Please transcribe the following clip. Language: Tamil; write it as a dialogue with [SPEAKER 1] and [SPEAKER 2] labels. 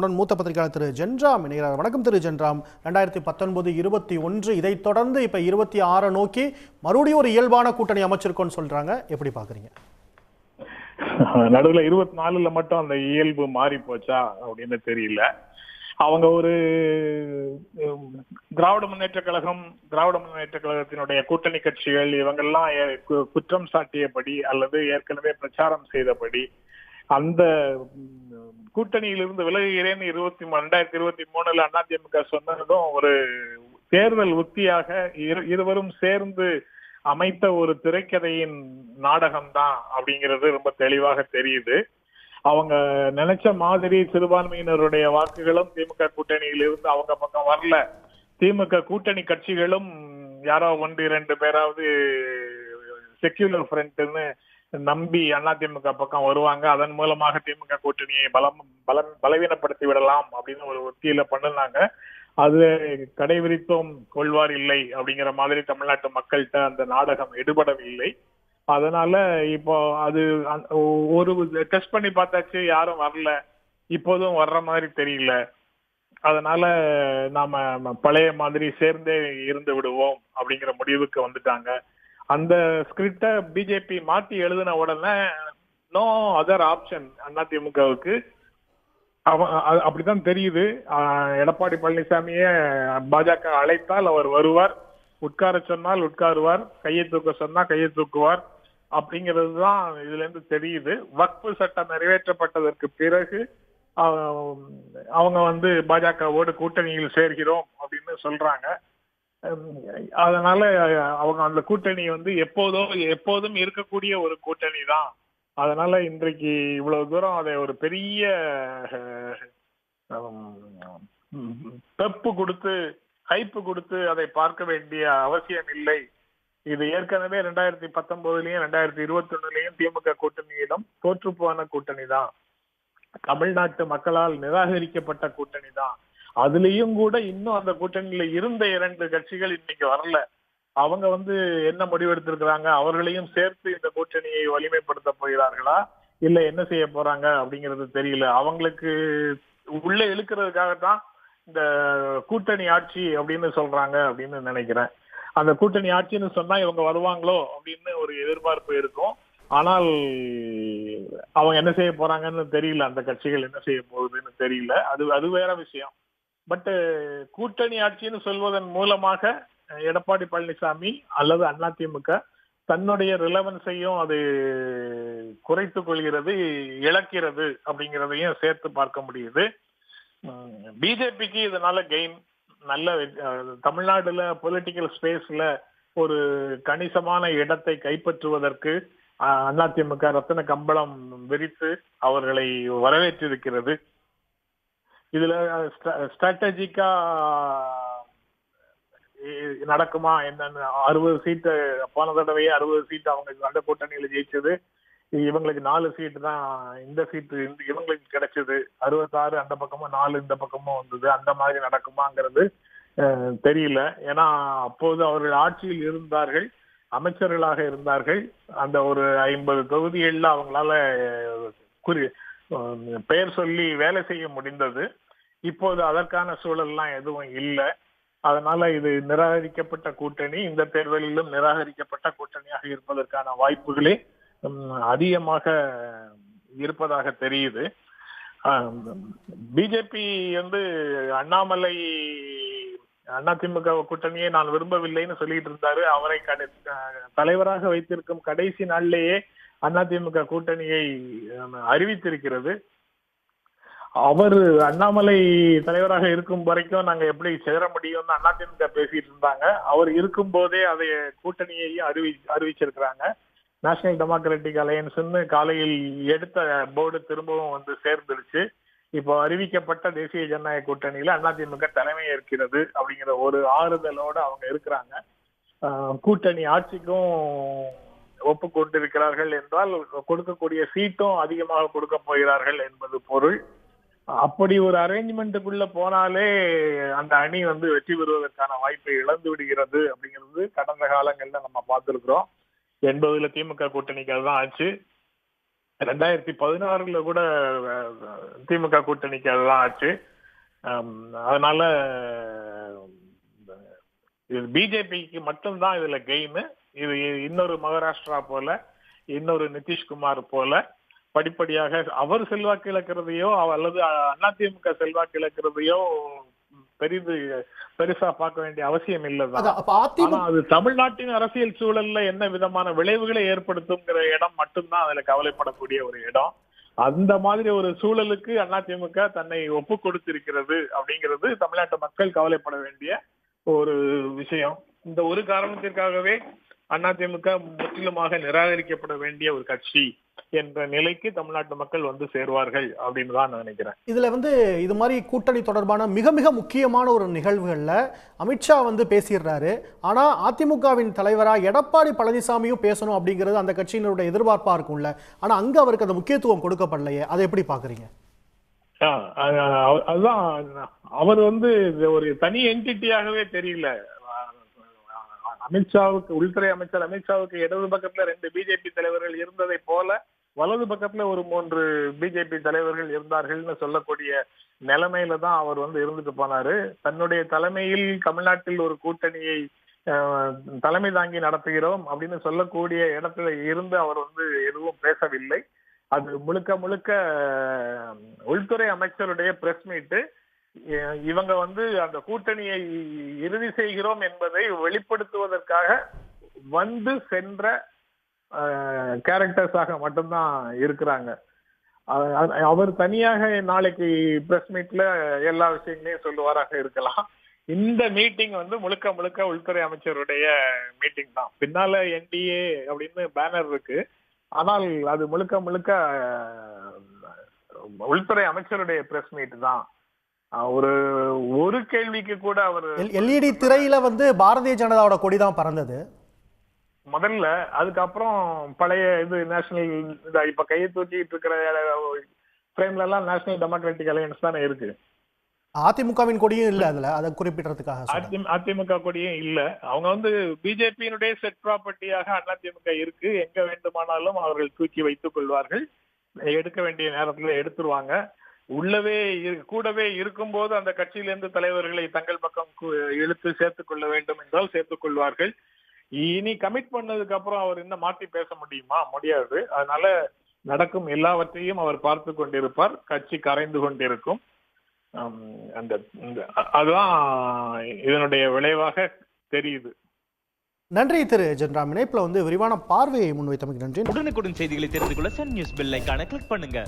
[SPEAKER 1] நம்முடன் மூத்த பத்திரிகையாளர் திரு ஜென்ராம் இணைகிறார். வணக்கம் திரு ஜென்ராம். ரெண்டாயிரத்தி பத்தொன்பது இருபத்தி ஒன்று இதை தொடர்ந்து இப்போ இருபத்தி ஆறை நோக்கி மறுபடியும் ஒரு இயல்பான கூட்டணி அமைச்சிருக்கோன்னு சொல்றாங்க. எப்படி பாக்குறீங்க
[SPEAKER 2] நடுவில் இருபத்தி நாலுல மட்டும் அந்த இயல்பு மாறி போச்சா அப்படின்னு தெரியல. அவங்க ஒரு திராவிட முன்னேற்ற கழகம் திராவிட முன்னேற்ற கழகத்தினுடைய கூட்டணி கட்சிகள் இவங்கெல்லாம் குற்றம் சாட்டியபடி அல்லது ஏற்கனவே பிரச்சாரம் செய்தபடி அந்த கூட்டணியிலிருந்து விலகுகிறேன் இருபத்தி ரெண்டாயிரத்தி இருபத்தி மூணுல அதிமுக சொன்னதும் ஒரு தேர்தல் உத்தியாக இரு- இருவரும் சேர்ந்து அமைத்த ஒரு திரைக்கதையின் நாடகம் தான் அப்படிங்கிறது ரொம்ப தெளிவாக தெரியுது. அவங்க நினைச்ச மாதிரி சிறுபான்மையினருடைய வாக்குகளும் திமுக கூட்டணியில் இருந்து அவங்க பக்கம் வரல. திமுக கூட்டணி கட்சிகளும் யாரோ ஒன்று இரண்டு பேராவது செக்யூலர் ஃப்ரண்ட்னு நம்பி அதிமுக பக்கம் வருவாங்க. அதன் மூலமாக திமுக கூட்டணியை பலம் பலம் பலவீனப்படுத்தி விடலாம் அப்படின்னு ஒரு உத்தியில பண்ணுனாங்க அது கடைபிடித்தோம் கொள்வார் இல்லை அப்படிங்கிற மாதிரி தமிழ்நாட்டு மக்கள்கிட்ட அந்த நாடகம் எடுபடவில்லை. அதனால இப்போ அது ஒரு டெஸ்ட் பண்ணி பார்த்தாச்சு யாரும் வரல. இப்போதும் வர்ற மாதிரி தெரியல. அதனால நாம பழைய மாதிரி சேர்ந்தே இருந்து விடுவோம் அப்படிங்கிற முடிவுக்கு வந்துட்டாங்க. அந்த ஸ்கிரிப்ட பிஜேபி மாத்தி எழுதின உடனே நோ அதர் ஆப்ஷன் அதிமுகவுக்கு அவ- அப்படித்தான் தெரியுது. எடப்பாடி பழனிசாமியே பாஜக அழைத்தால் அவர் வருவார். உட்கார சொன்னால் உட்காருவார். கையை தூக்க சொன்னா கையை தூக்குவார். அப்படிங்கிறது தான் இதுல இருந்து தெரியுது. வக்பு சட்டம் நிறைவேற்றப்பட்டதற்கு பிறகு அவங்க வந்து பாஜகவோடு கூட்டணியில் சேர்கிறோம் அப்படின்னு சொல்றாங்க. அதனால அவங்க அந்த கூட்டணி வந்து எப்போதோ எப்போதும் இருக்கக்கூடிய ஒரு கூட்டணி தான். அதனால இன்றைக்கு இவ்வளவு தூரம் அதை ஒரு பெரிய பெப்பு கொடுத்து ஹைப்பு கொடுத்து அதை பார்க்க வேண்டிய அவசியம் இல்லை. இது ஏற்கனவே ரெண்டாயிரத்தி பத்தொன்பதுலயும் ரெண்டாயிரத்தி இருபத்தி ஒண்ணுலயும் திமுக கூட்டணியிடம் தோற்றுப்போன கூட்டணி தான். தமிழ்நாட்டு மக்களால் நிராகரிக்கப்பட்ட கூட்டணி தான். அதுலயும் கூட இன்னும் அந்த கூட்டணியில இருந்த இரண்டு கட்சிகள் இன்னைக்கு வரல. அவங்க வந்து என்ன முடிவெடுத்திருக்கிறாங்க? அவர்களையும் சேர்த்து இந்த கூட்டணியை வலிமைப்படுத்த போகிறார்களா? இல்ல என்ன செய்ய போறாங்க அப்படிங்கிறது தெரியல. அவங்களுக்கு உள்ள இழுக்கிறதுக்காகத்தான் இந்த கூட்டணி ஆட்சி அப்படின்னு சொல்றாங்க அப்படின்னு நினைக்கிறேன். அந்த கூட்டணி ஆட்சின்னு சொன்னா இவங்க வருவாங்களோ அப்படின்னு ஒரு எதிர்பார்ப்பு இருக்கும். ஆனால் அவங்க என்ன செய்ய போறாங்கன்னு தெரியல. அந்த கட்சிகள் என்ன செய்ய போகுதுன்னு தெரியல. அது அது வேற விஷயம். பட் கூட்டணி ஆட்சின்னு சொல்வதன் மூலமாக எடப்பாடி பழனிசாமி அல்லது அதிமுக தன்னுடைய ரிலவன்ஸையும் அது குறைத்துக் கொள்கிறது இழக்கிறது அப்படிங்கிறதையும் சேர்த்து பார்க்க முடியுது. பிஜேபிக்கு இதனால கெயின் நல்ல தமிழ்நாடுல பொலிட்டிக்கல் ஸ்பேஸ்ல ஒரு கணிசமான இடத்தை கைப்பற்றுவதற்கு அதிமுக ரத்தின கம்பளம் விரித்து அவர்களை வரவேற்றிருக்கிறது. இதுல ஸ்ட்ராட்டஜிக்கா நடக்குமா என்னன்னு அறுபது சீட்டு போன தடவையே அறுபது சீட் அவங்க அந்த கூட்டணியில ஜெயிச்சது. இவங்களுக்கு நாலு சீட்டு தான் இந்த சீட்டு இவங்களுக்கு கிடைச்சது. அறுபத்தாறு அந்த பக்கமும் நாலு இந்த பக்கமும் வந்தது. அந்த மாதிரி நடக்குமாங்கிறது தெரியல. ஏன்னா அப்போது அவர்கள் ஆட்சியில் இருந்தார்கள் அமைச்சர்களாக இருந்தார்கள். அந்த ஒரு ஐம்பது தொகுதிகள்ல அவங்களால குறி பெயர் சொல்லி வேலை செய்ய முடிந்தது. இப்போது அதற்கான சூழல்லாம் எதுவும் இல்லை. அதனால இது நிராகரிக்கப்பட்ட கூட்டணி. இந்த தேர்தலிலும் நிராகரிக்கப்பட்ட கூட்டணியாக இருப்பதற்கான வாய்ப்புகளே அதிகமாக இருப்பதாக தெரியுது. பிஜேபி வந்து அண்ணாமலை அதிமுக கூட்டணியை நான் விரும்பவில்லைன்னு சொல்லிட்டு இருந்தாரு. அவரை கடை தலைவராக வைத்திருக்கும் கடைசி நாள்லேயே அதிமுக கூட்டணியை அறிவித்திருக்கிறது. அவர் அண்ணாமலை தலைவராக இருக்கும் வரைக்கும் நாங்க எப்படி சேர முடியும்னு அதிமுக பேசிட்டு இருந்தாங்க. அவர் இருக்கும் போதே அதை கூட்டணியையும் அறிவி அறிவிச்சிருக்கிறாங்க. நேஷனல் டெமோக்ராட்டிக் அலையன்ஸ்ன்னு காலையில் எடுத்த போர்டு திரும்பவும் வந்து சேர்ந்துருச்சு. இப்போ அறிவிக்கப்பட்ட தேசிய ஜனநாயக கூட்டணியில அதிமுக தலைமை ஏற்கிறது அப்படிங்கிற ஒரு ஆறுதலோட அவங்க இருக்கிறாங்க. கூட்டணி ஆட்சிக்கும் ஒப்புக்கொண்டிருக்கிறார்கள் என்றால் கொடுக்கக்கூடிய சீட்டும் அதிகமாக கொடுக்க போகிறார்கள் என்பது பொருள். அப்படி ஒரு அரேஞ்ச்மெண்ட்டுக்குள்ள போனாலே அந்த அணி வந்து வெற்றி பெறுவதற்கான வாய்ப்பை இழந்து விடுகிறது அப்படிங்கிறது கடந்த காலங்கள்ல நம்ம பார்த்திருக்கிறோம். எண்பதுல திமுக கூட்டணிக்கு அதுதான் ஆச்சு. ரெண்டாயிரத்தி பதினாறுல கூட திமுக கூட்டணிக்கு அதுதான் ஆச்சு. அதனால இது பிஜேபிக்கு மட்டும்தான் இதுல கெய்மு இது இன்னொரு மகாராஷ்டிரா போல இன்னொரு நிதிஷ்குமார் போல படிப்படியாக அவர் செல்வாக்கு இழக்கிறதையோ அல்லது அதிமுக செல்வாக்கு இழக்கிறதையோ பெரிது பெருசா பார்க்க வேண்டிய அவசியம் இல்லதான். அது தமிழ்நாட்டின் அரசியல் சூழல்ல என்ன விதமான விளைவுகளை ஏற்படுத்துங்கிற இடம் மட்டும்தான் அதுல கவலைப்படக்கூடிய ஒரு இடம். அந்த மாதிரி ஒரு சூழலுக்கு அதிமுக தன்னை ஒப்பு கொடுத்திருக்கிறது அப்படிங்கிறது தமிழ்நாட்டு மக்கள் கவலைப்பட வேண்டிய ஒரு விஷயம். இந்த ஒரு காரணத்திற்காகவே அதிமுக முற்றிலுமாக நிராகரிக்கப்பட வேண்டிய ஒரு கட்சி என்ற நிலைக்கு தமிழ்நாட்டு மக்கள் வந்து சேருவார்கள் அப்படின்னு தான் நான் நினைக்கிறேன்.
[SPEAKER 1] இதுல வந்து இது மாதிரி கூட்டணி தொடர்பான மிக மிக முக்கியமான ஒரு நிகழ்வுகள்ல அமித்ஷா வந்து பேசிடுறாரு. ஆனா அதிமுகவின் தலைவரா எடப்பாடி பழனிசாமியும் பேசணும் அப்படிங்கிறது அந்த கட்சியினருடைய எதிர்பார்ப்பா இருக்கும்ல. ஆனா அங்க அவருக்கு அந்த முக்கியத்துவம் கொடுக்கப்படலையே. அதை எப்படி பாக்குறீங்க?
[SPEAKER 2] அதுதான் அவர் வந்து ஒரு தனி என்டிட்டியாகவே தெரியல. அமித்ஷாவுக்கு உள்துறை அமைச்சர் அமித்ஷாவுக்கு இடது பக்கத்துல ரெண்டு பிஜேபி தலைவர்கள் இருந்ததை போல வலது பக்கத்துல ஒரு மூன்று பிஜேபி தலைவர்கள் இருந்தார்கள்னு சொல்லக்கூடிய நிலைமையில தான் அவர் வந்து இருந்துட்டு போனாரு. தன்னுடைய தலைமையில் தமிழ்நாட்டில் ஒரு கூட்டணியை தலைமை தாங்கி நடத்துகிறோம் அப்படின்னு சொல்லக்கூடிய இடத்துல இருந்து அவர் வந்து எதுவும் பேசவில்லை. அது முழுக்க முழுக்க உள்துறை அமைச்சருடைய பிரஸ் மீட்டு இவங்க வந்து அந்த கூட்டணியை இறுதி செய்கிறோம் என்பதை வெளிப்படுத்துவதற்காக வந்து சென்ற கேரக்டர்ஸாக மட்டும்தான் இருக்கிறாங்க. அவர் தனியாக நாளைக்கு பிரஸ் மீட்ல எல்லா விஷயங்களையும் சொல்லுவாராக இருக்கலாம். இந்த மீட்டிங் வந்து முழுக்க முழுக்க உள்துறை அமைச்சருடைய மீட்டிங் தான். பின்னால என்டிஏ அப்படின்னு பேனர் இருக்கு. ஆனால் அது முழுக்க முழுக்க உள்துறை அமைச்சருடைய பிரஸ் மீட் தான். ஒரு ஒரு கேள்விக்கு கூட அவர்
[SPEAKER 1] எல்இடி திரையில வந்து பாரதிய ஜனதாவோட கொடி தான் பறந்தது.
[SPEAKER 2] முதல்ல அதுக்கப்புறம் பழைய இது நேஷனல் இப்ப கையை தூக்கிட்டு இருக்கிற ஃப்ரேம்ல எல்லாம் நேஷனல் டெமோக்ராட்டிக் அலையன்ஸ் தானே இருக்கு.
[SPEAKER 1] அதிமுகவின் கொடியும் இல்ல அதுல அதை குறிப்பிடுறதுக்காக
[SPEAKER 2] அதிமுக கொடியும் இல்ல. அவங்க வந்து பிஜேபியினுடைய செட் ப்ராப்பர்ட்டியாக அதிமுக இருக்கு. எங்க வேண்டுமானாலும் அவர்கள் தூக்கி வைத்துக் கொள்வார்கள். எடுக்க வேண்டிய நேரத்துல எடுத்துருவாங்க. உள்ளவே இரு- கூடவே இருக்கும்போது அந்த கட்சியிலிருந்து தலைவர்களை தங்கள் பக்கம் கு- இழுத்து சேர்த்துக் கொள்ள வேண்டும் என்றால் சேர்த்துக் கொள்வார்கள். இனி கமிட் பண்ணதுக்கு அப்புறம் அவர் இன்னும் மாத்தி பேச முடியுமா? முடியாது. அதனால நடக்கும் எல்லாவற்றையும் அவர் பார்த்து கொண்டிருப்பார். கட்சி கரைந்து கொண்டிருக்கும். அந்த அதுதான் இதனுடைய விளைவாக தெரியுது.
[SPEAKER 1] நன்றி திரு ஜென்ராம். இணைப்புல வந்து விரிவான பார்வையை முன்வைத்தமைக்கு நன்றி.
[SPEAKER 3] உடனுக்குடன் செய்திகளை தெரிந்து கொள்ள சன் நியூஸ் பெல் ஐகானை கிளிக் பண்ணுங்க.